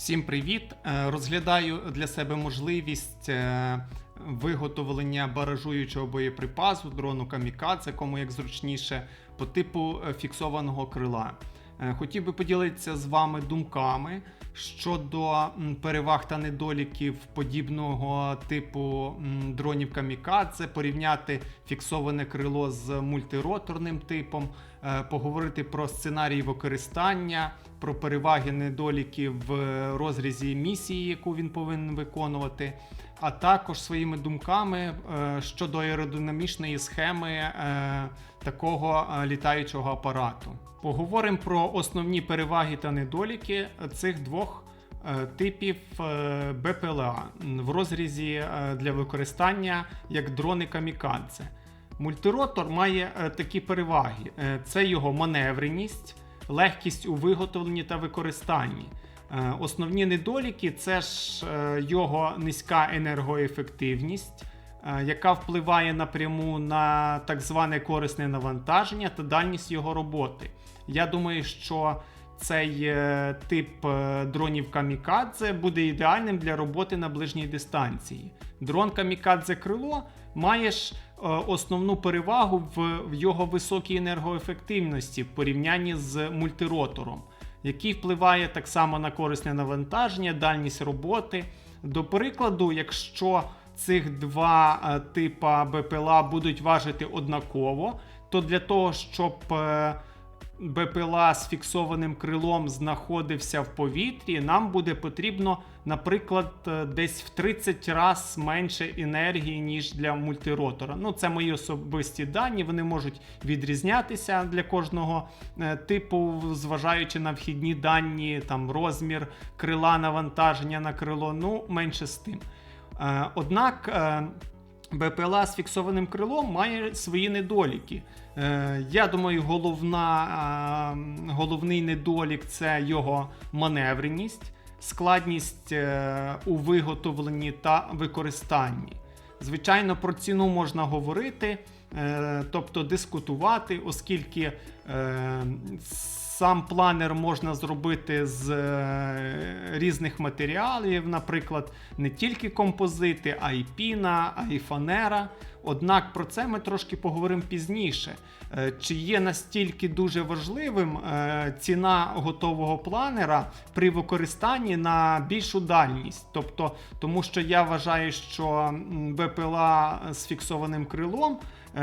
Всім привіт! Е, Розглядаю для себе можливість е, виготовлення баражуючого боєприпасу дрону камікадзе, кому як зручніше, по типу е, фіксованого крила. Е, Хотів би поділитися з вами думками щодо переваг та недоліків подібного типу дронів камікадзе, порівняти фіксоване крило з мультироторним типом, е, поговорити про сценарій використання, про переваги недоліки в розрізі місії, яку він повинен виконувати, а також своїми думками е, щодо аеродинамічної схеми е, такого е, літаючого апарату. Поговоримо про основні переваги та недоліки цих двох типів БПЛА в розрізі для використання як дрони камікадзе. Мультиротор має такі переваги: це його маневреність, легкість у виготовленні та використанні. Е, Основні недоліки це ж е, його низька енергоефективність, е, яка впливає напряму на так зване корисне навантаження та дальність його роботи. Я думаю, що цей тип дронів камікадзе буде ідеальним для роботи на ближній дистанції. Дрон камікадзе крило має ж основну перевагу в його високій енергоефективності в порівнянні з мультиротором, який впливає так само на корисне навантаження, дальність роботи. До прикладу, якщо цих два е, типа БПЛА будуть важити однаково, то для того, щоб е, БПЛА з фіксованим крилом знаходився в повітрі, нам буде потрібно, наприклад, е, десь в 30 раз менше енергії, ніж для мультиротора. Ну, це мої особисті дані, вони можуть відрізнятися для кожного е, типу, зважаючи на вхідні дані, там розмір крила, навантаження на крило, ну менше з тим. Е, Однак. БПЛА з фіксованим крилом має свої недоліки. Е, я думаю, головна, е, головний недолік це його маневреність, складність е, у виготовленні та використанні. Звичайно, про ціну можна говорити, тобто дискутувати, оскільки сам планер можна зробити з е, різних матеріалів, наприклад, не тільки композити, а й піна, а й фанера. Однак про це ми трошки поговоримо пізніше. Е, Чи є настільки дуже важливим е, ціна готового планера при використанні на більшу дальність? Тобто, тому що я вважаю, що БПЛА з фіксованим крилом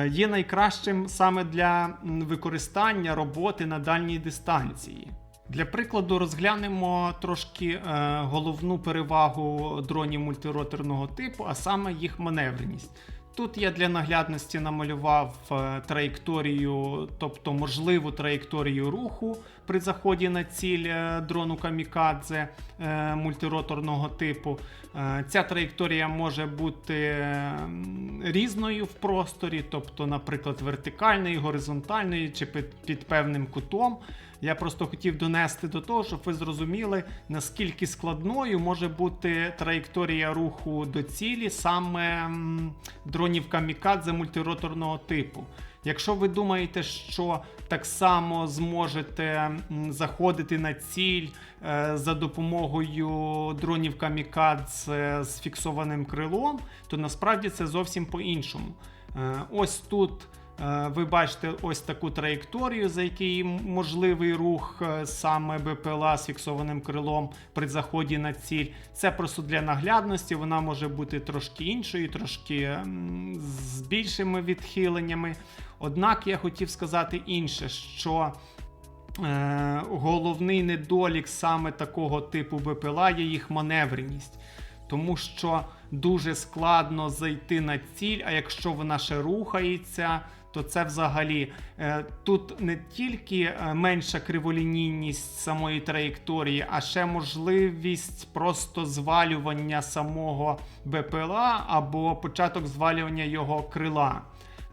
є найкращим саме для використання роботи на дальній дистанції. Для прикладу, розглянемо трошки е, головну перевагу дронів мультироторного типу, а саме їх маневреність. Тут я для наглядності намалював е, траєкторію, тобто можливу траєкторію руху при заході на ціль е, дрону камікадзе е, мультироторного типу. Ця траєкторія може бути різною в просторі, тобто, наприклад, вертикальною, горизонтальною чи під певним кутом. Я просто хотів донести до того, щоб ви зрозуміли, наскільки складною може бути траєкторія руху до цілі саме дронів камікадзе мультироторного типу. Якщо ви думаєте, що так само зможете заходити на ціль е, за допомогою дронів камікадзе з фіксованим крилом, то насправді це зовсім по-іншому. Е, Ось тут Ви бачите ось таку траєкторію, за який можливий рух е, саме БПЛА з фіксованим крилом при заході на ціль. Це просто для наглядності, вона може бути трошки іншою, трошки з більшими відхиленнями. Однак я хотів сказати інше, що е, головний недолік саме такого типу БПЛА є їх маневреність. Тому що дуже складно зайти на ціль, а якщо вона ще рухається, то це взагалі е, тут не тільки е, менша криволінійність самої траєкторії, а ще можливість просто звалювання самого БПЛА або початок звалювання його крила.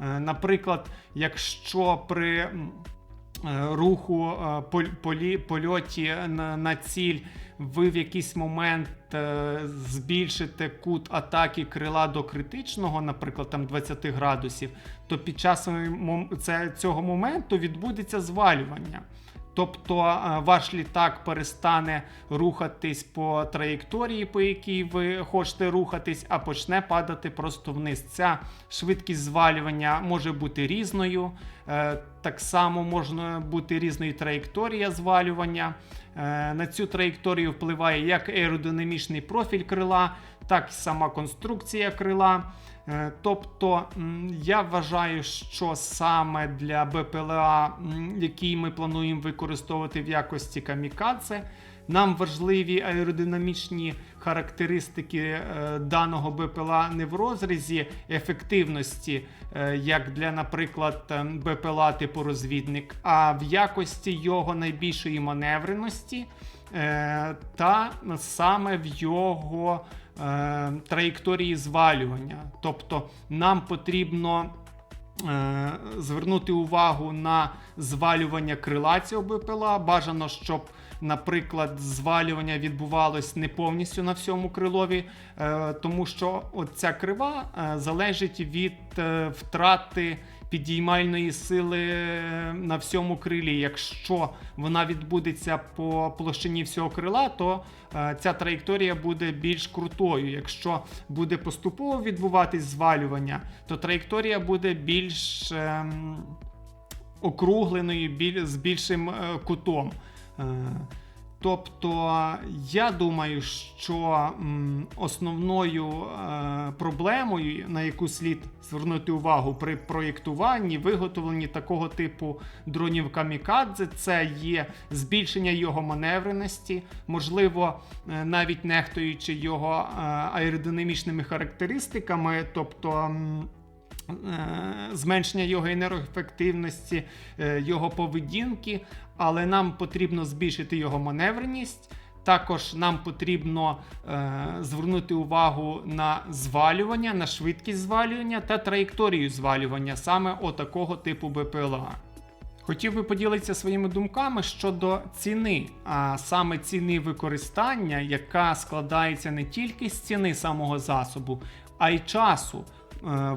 Е, Наприклад, якщо при руху е, полі- польоті на, на ціль ви в якийсь момент е, збільшите кут атаки крила до критичного, наприклад, там 20 градусів, то під час цього моменту відбудеться звалювання. Тобто е, ваш літак перестане рухатись по траєкторії, по якій ви хочете рухатись, а почне падати просто вниз. Ця швидкість звалювання може бути різною. Е, Так само може бути різною траєкторія звалювання. Е, На цю траєкторію впливає як аеродинамічний профіль крила, так і сама конструкція крила. Е, Тобто я вважаю, що саме для БПЛА, який ми плануємо використовувати в якості камікадзе, нам важливі аеродинамічні характеристики е, даного БПЛА не в розрізі ефективності, е, як для, наприклад, БПЛА типу розвідник, а в якості його найбільшої маневреності та саме в його е, траєкторії звалювання. Тобто нам потрібно е, звернути увагу на звалювання крила цього БПЛА. Бажано, щоб, наприклад, звалювання відбувалось не повністю на всьому крилові, е, тому що ця крива е, залежить від е, втрати підіймальної сили на всьому крилі. Якщо вона відбудеться по площині всього крила, то е, ця траєкторія буде більш крутою. Якщо буде поступово відбуватись звалювання, то траєкторія буде більш ем, округленою, з більшим е, кутом. Е, Тобто я думаю, що основною е, проблемою, на яку слід звернути увагу при проєктуванні, виготовленні такого типу дронів камікадзе, це є збільшення його маневреності, можливо, е, навіть нехтуючи його е, аеродинамічними характеристиками, тобто. Е, Зменшення його енергоефективності, е, його поведінки, але нам потрібно збільшити його маневреність. Також нам потрібно е, звернути увагу на звалювання, на швидкість звалювання та траєкторію звалювання саме отакого типу БПЛА. Хотів би поділитися своїми думками щодо ціни, а саме ціни використання, яка складається не тільки з ціни самого засобу, а й часу,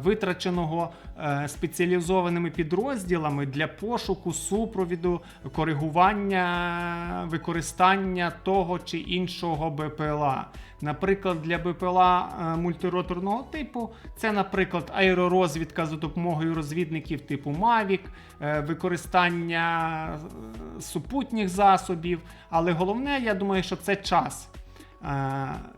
витраченого е, спеціалізованими підрозділами для пошуку, супровіду, коригування, використання того чи іншого БПЛА. Наприклад, для БПЛА е, мультироторного типу це, наприклад, аеророзвідка за допомогою розвідників типу Mavic, е, використання е, супутніх засобів. Але головне, я думаю, що це час.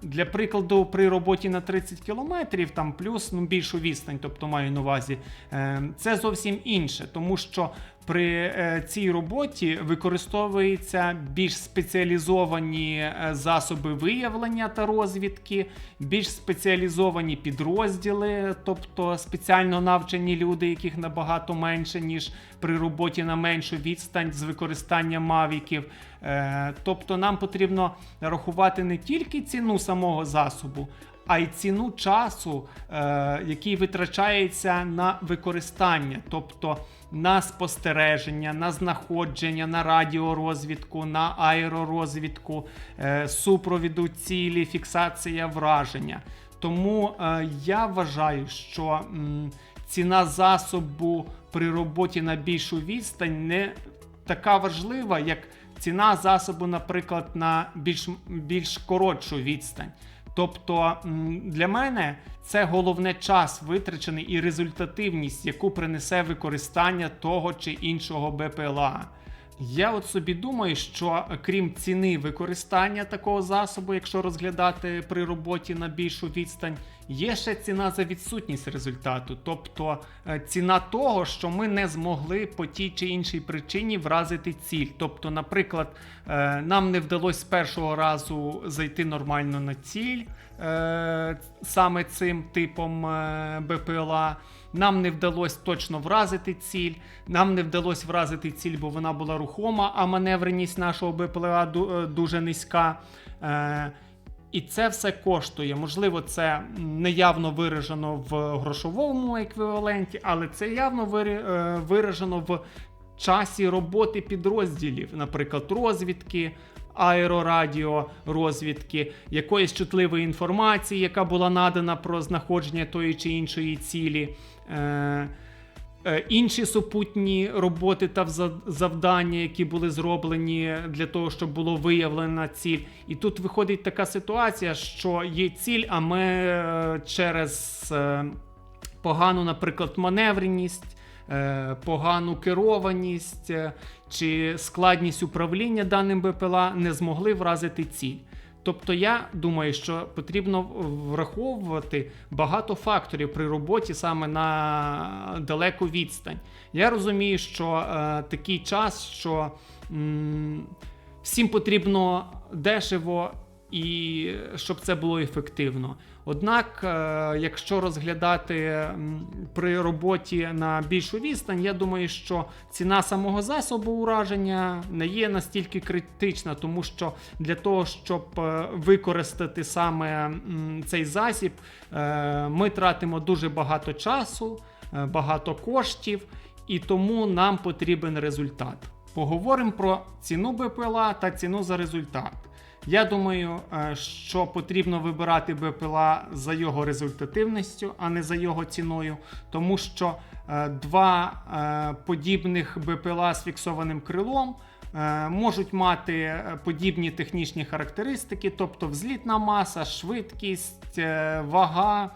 Для прикладу, при роботі на 30 кілометрів, там плюс ну, більшу відстань, тобто маю на увазі, е, це зовсім інше, тому що при е, цій роботі використовуються більш спеціалізовані е, засоби виявлення та розвідки, більш спеціалізовані підрозділи, тобто спеціально навчені люди, яких набагато менше, ніж при роботі на меншу відстань з використанням мавіків. Е, Тобто нам потрібно рахувати не тільки ціну самого засобу, а й ціну часу, е, який витрачається на використання, тобто на спостереження, на знаходження, на радіорозвідку, на аеророзвідку, е, супровіду цілі, фіксація враження. Тому е, я вважаю, що ціна засобу при роботі на більшу відстань не така важлива, як ціна засобу, наприклад, на більш, більш коротшу відстань. Тобто для мене це головне час витрачений і результативність, яку принесе використання того чи іншого БПЛА. Я от собі думаю, що е, крім ціни використання такого засобу, якщо розглядати при роботі на більшу відстань, є ще ціна за відсутність результату, тобто е, ціна того, що ми не змогли по тій чи іншій причині вразити ціль. Тобто, наприклад, е, нам не вдалося з першого разу зайти нормально на ціль саме цим типом БПЛА. Нам не вдалося точно вразити ціль. Нам не вдалося вразити ціль, бо вона була рухома, а маневреність нашого БПЛА е, дуже низька. Е, і це все коштує. Можливо, це неявно виражено в грошовому еквіваленті, але це явно е, виражено в часі роботи підрозділів, наприклад, розвідки, аерорадіо розвідки, якоїсь чутливої інформації, яка була надана про знаходження тої чи іншої цілі. Е, Е, Інші супутні роботи та завдання, які були зроблені для того, щоб було виявлена ціль. І тут виходить така ситуація, що є ціль, а ми е, через погану, наприклад, маневреність, погану керованість чи складність управління даним БПЛА не змогли вразити ціль. Тобто я думаю, що потрібно враховувати багато факторів при роботі саме на далеку відстань. Я розумію, що е, такий час, що м, всім потрібно дешево і щоб це було ефективно. Однак, е, якщо розглядати при роботі на більшу відстань, я думаю, що ціна самого засобу ураження не є настільки критична, тому що для того, щоб е, використати саме цей засіб, е, ми тратимо дуже багато часу, багато коштів, і тому нам потрібен результат. Поговоримо про ціну БПЛА та ціну за результат. Я думаю, е, що потрібно вибирати БПЛА за його результативністю, а не за його ціною, тому що е, два е, подібних БПЛА з фіксованим крилом можуть мати подібні технічні характеристики, тобто взлітна маса, швидкість, вага.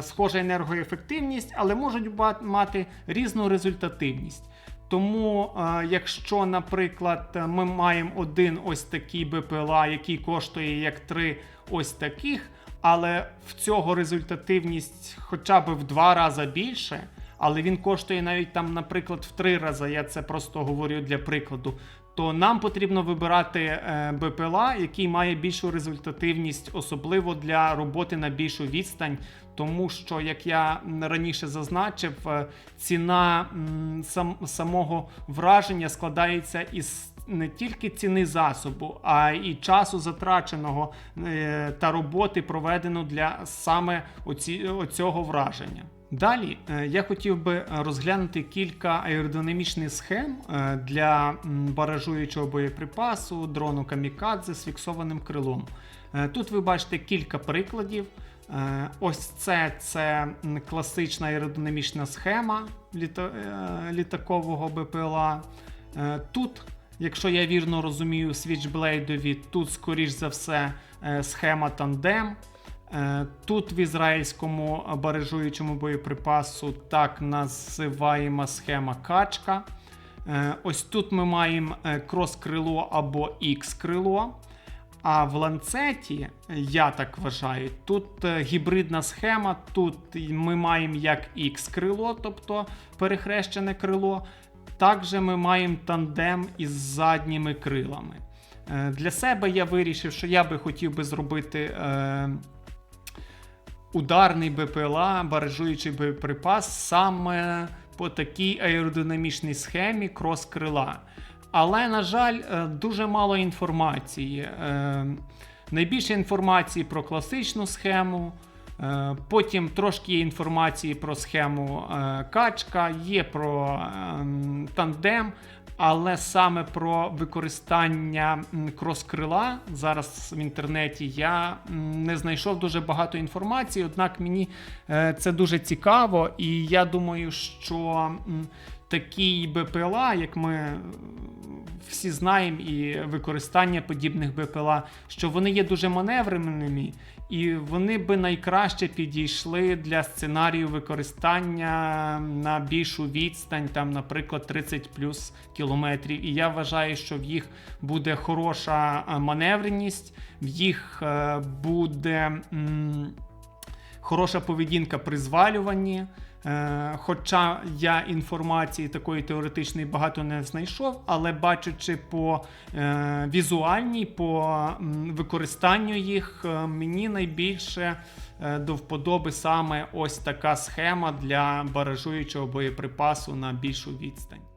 Схожа енергоефективність, але можуть мати різну результативність. Тому, е, якщо, наприклад, ми маємо один ось такий БПЛА, який коштує як три ось таких, але в цього результативність хоча б в два рази більше, але він коштує навіть там, наприклад, в три рази, я це просто говорю для прикладу. То нам потрібно вибирати е, БПЛА, який має більшу результативність, особливо для роботи на більшу відстань, тому що, як я раніше зазначив, е, ціна сам, самого враження складається із не тільки ціни засобу, а і часу затраченого е, та роботи проведено для саме оці, оцього враження. Далі е, я хотів би розглянути кілька аеродинамічних схем е, для баражуючого боєприпасу дрону Камікадзе з фіксованим крилом. Е, Тут ви бачите кілька прикладів. Ось це, це класична аеродинамічна схема літа, літакового БПЛА. Тут, якщо я вірно розумію, свічблейдові, тут, скоріш за все, схема тандем. Е, Тут в ізраїльському баражуючому боєприпасу так називаємо схема качка. Е, Ось тут ми маємо е, крос-крило або X-крило. А в ланцеті, я так вважаю, тут гібридна схема. Тут ми маємо як X-крило, тобто перехрещене крило. Також ми маємо тандем із задніми крилами. Для себе я вирішив, що я би хотів би зробити ударний БПЛА, баражуючий боєприпас саме по такій аеродинамічній схемі крос-крила. Але, на жаль, е, дуже мало інформації. Е, Найбільше інформації про класичну схему. е, Потім трошки є інформації про схему качка, є про ем, тандем, але саме про використання крос-крила зараз в інтернеті я не знайшов дуже багато інформації, однак мені е, це дуже цікаво, і я думаю, що такий БПЛА, як ми е, всі знаємо, і використання подібних БПЛА, що вони є дуже маневреними, і вони би найкраще підійшли для сценарію використання на більшу відстань, там, наприклад, 30 плюс кілометрів. І я вважаю, що в їх буде хороша е, маневреність, в їх е, буде. м, Хороша поведінка при звалюванні. Е, Хоча я інформації такої теоретичної багато не знайшов, але бачачи по е, візуальній, по використанню їх, е, мені найбільше до вподоби саме ось така схема для баражуючого боєприпасу на більшу відстань.